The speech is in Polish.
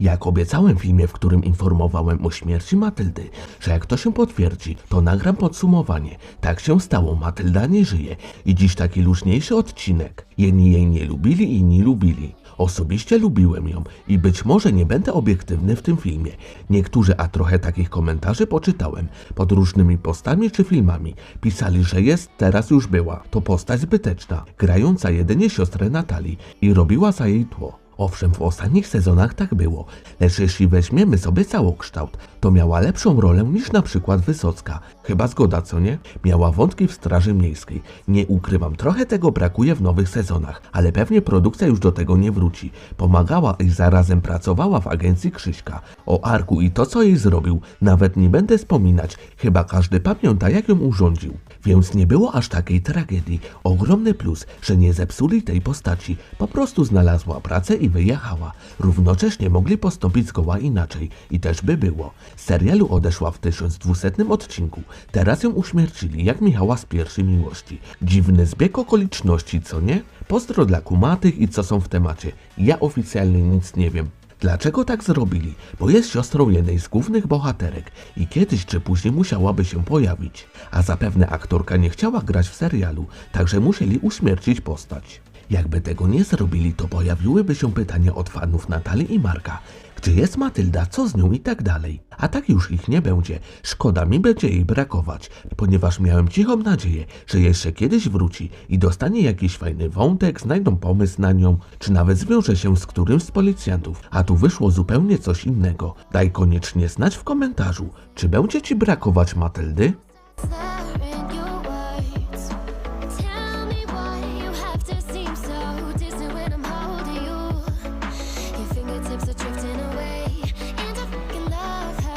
Jak obiecałem w filmie, w którym informowałem o śmierci Matyldy, że jak to się potwierdzi, to nagram podsumowanie. Tak się stało, Matylda nie żyje i dziś taki luźniejszy odcinek. Jedni jej nie lubili, inni lubili. Osobiście lubiłem ją i być może nie będę obiektywny w tym filmie. Niektórzy, a trochę takich komentarzy poczytałem pod różnymi postami czy filmami. Pisali, że jest, teraz już była. To postać zbyteczna, grająca jedynie siostrę Natalii i robiła za jej tło. Owszem, w ostatnich sezonach tak było, lecz jeśli weźmiemy sobie całokształt, to miała lepszą rolę niż na przykład Wysocka. Chyba zgoda, co nie? Miała wątki w Straży Miejskiej. Nie ukrywam, trochę tego brakuje w nowych sezonach, ale pewnie produkcja już do tego nie wróci. Pomagała i zarazem pracowała w agencji Krzyśka. O Arku i to, co jej zrobił, nawet nie będę wspominać, chyba każdy pamięta, jak ją urządził. Więc nie było aż takiej tragedii. Ogromny plus, że nie zepsuli tej postaci. Po prostu znalazła pracę i wyjechała. Równocześnie mogli postąpić zgoła inaczej. I też by było. Z serialu odeszła w 1200 odcinku. Teraz ją uśmiercili, jak Michała z pierwszej miłości. Dziwny zbieg okoliczności, co nie? Pozdro dla kumatych i co są w temacie. Ja oficjalnie nic nie wiem. Dlaczego tak zrobili? Bo jest siostrą jednej z głównych bohaterek i kiedyś czy później musiałaby się pojawić. A zapewne aktorka nie chciała grać w serialu, także musieli uśmiercić postać. Jakby tego nie zrobili, to pojawiłyby się pytania od fanów Natalii i Marka. Gdzie jest Matylda, co z nią i tak dalej. A tak już ich nie będzie. Szkoda mi będzie jej brakować, ponieważ miałem cichą nadzieję, że jeszcze kiedyś wróci i dostanie jakiś fajny wątek, znajdą pomysł na nią, czy nawet zwiąże się z którymś z policjantów. A tu wyszło zupełnie coś innego. Daj koniecznie znać w komentarzu, czy będzie ci brakować Matyldy?